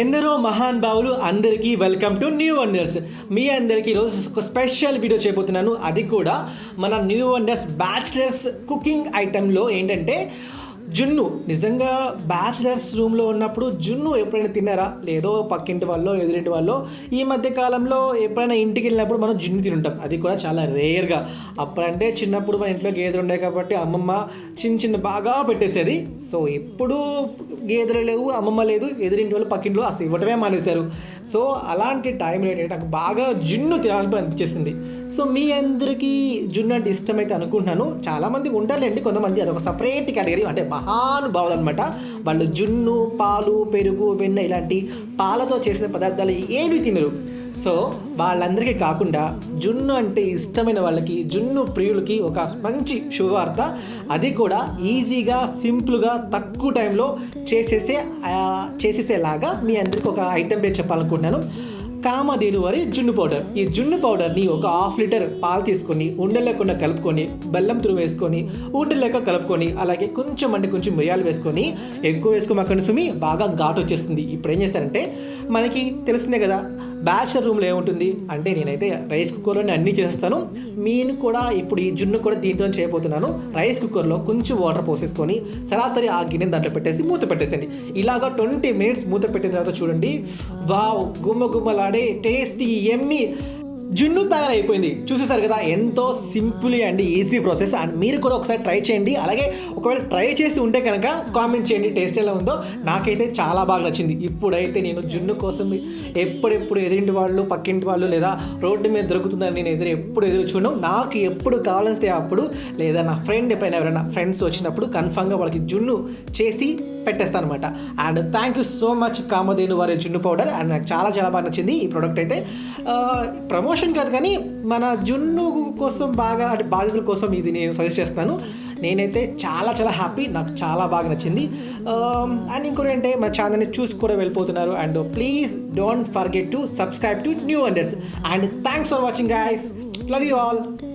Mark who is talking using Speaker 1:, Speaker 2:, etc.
Speaker 1: ఎందరో మహాన్ భావులు అందరికీ వెల్కమ్ టు న్యూ వండర్స్ మీ అందరికీ ఈరోజు ఒక స్పెషల్ వీడియో చేయబోతున్నాను. అది కూడా మన న్యూ వండర్స్ బ్యాచిలర్స్ కుకింగ్ ఐటెంలో ఏంటంటే జున్ను నిజంగా బ్యాచిలర్స్ రూమ్లో ఉన్నప్పుడు జున్ను ఎప్పుడైనా తిన్నారా? లేదో పక్కింటి వాళ్ళో ఎదురింటి వాళ్ళో? ఈ మధ్య కాలంలో ఎప్పుడైనా ఇంటికి వెళ్ళినప్పుడు మనం జున్ను తింటాం అది కూడా చాలా రేర్గా. అప్పుడంటే చిన్నప్పుడు మన ఇంట్లో గేదెలు ఉండే కాబట్టి అమ్మమ్మ చిన్న చిన్న బాగా పెట్టేసేది. సో ఇప్పుడు గేదెలు లేవు అమ్మమ్మ లేదు ఎదురింటి వాళ్ళు పక్కింట్లో అసలు ఇవ్వటమే మానేశారు. సో అలాంటి టైంలో ఏంటంటే నాకు బాగా జున్ను తినాలని అనిపించేసింది సో మీ అందరికీ జున్ను అంటే ఇష్టమైతే అనుకుంటున్నాను. చాలామంది ఉంటారులేండి కొంతమంది అదొక సపరేట్ కేటగిరీ అంటే మహానుభావులు అనమాట వాళ్ళు జున్ను పాలు పెరుగు వెన్న ఇలాంటి పాలతో చేసిన పదార్థాలు ఏవి తినరు. సో వాళ్ళందరికీ కాకుండా జున్ను అంటే ఇష్టమైన వాళ్ళకి జున్ను ప్రియులకి ఒక మంచి శుభవార్త. అది కూడా ఈజీగా సింపుల్గా తక్కువ టైంలో చేసేసే చేసేసేలాగా మీ అందరికీ ఒక ఐటెం పేరు చెప్పాలనుకుంటున్నాను. కామధేను వారి జున్ను పౌడర్ ఈ జున్ను పౌడర్ని ఒక హాఫ్ లీటర్ పాలు తీసుకొని ఉండలేకుండా కలుపుకొని బెల్లం తురుము వేసుకొని ఉండలు లేక కలుపుకొని అలాగే కొంచెం అంటే కొంచెం మిరియాలు వేసుకొని ఎక్కువ వేసుకోమాకండి సుమి బాగా ఘాటు వచ్చేస్తుంది. ఇప్పుడు ఏం చేస్తారంటే మనకి తెలిసిందే కదా బ్యాచలర్ రూమ్లో ఏముంటుంది? అంటే నేనైతే రైస్ కుక్కర్లోనే అన్నీ చేస్తాను. మీను కూడా ఇప్పుడు ఈ జున్ను కూడా దీంట్లో చేయబోతున్నాను. రైస్ కుక్కర్లో కొంచెం వాటర్ పోసేసుకొని సరాసరి ఆ గిన్నె దాంట్లో పెట్టేసి మూత పెట్టేసండి ఇలాగా ట్వంటీ మినిట్స్ మూత పెట్టిన తర్వాత చూడండి. వావ్ గుమ్మ గుమ్మలాడే టేస్టీ ఎమ్మి జున్ను తయారైపోయింది చూసేసారు కదా ఎంతో simple and easy process. And మీరు కూడా ఒకసారి ట్రై చేయండి. అలాగే ఒకవేళ ట్రై చేసి ఉంటే కనుక కామెంట్ చేయండి టేస్ట్ ఎలా ఉందో. నాకైతే చాలా బాగా నచ్చింది. ఇప్పుడైతే నేను జున్ను కోసం ఎప్పుడెప్పుడు ఎదురింటి వాళ్ళు పక్కింటి వాళ్ళు లేదా రోడ్డు మీద దొరుకుతుందని నేను ఎదురు ఎప్పుడు ఎదురు చూడను. నాకు ఎప్పుడు కావాలంటే అప్పుడు లేదా నా ఫ్రెండ్ ఎప్పుడైనా ఎవరైనా ఫ్రెండ్స్ వచ్చినప్పుడు కన్ఫామ్గా వాళ్ళకి జున్ను చేసి పెట్టేస్తాను అనమాట and thank you so much Kamadhenu వారి జున్ను పౌడర్ అండ్ నాకు చాలా చాలా బాగా నచ్చింది ఈ ప్రోడక్ట్ అయితే. ప్రమోషన్ కాదు కానీ మన జున్ను కోసం బాగా అంటే బాధితుల కోసం ఇది నేను సజెస్ట్ చేస్తాను. నేనైతే చాలా చాలా హ్యాపీ నాకు చాలా బాగా నచ్చింది. Um, అండ్ ఇంకోటి అంటే మా ఛానల్ని చూసి కూడా వెళ్ళిపోతున్నారు. And please don't forget to subscribe to new wonders and thanks for watching guys love you all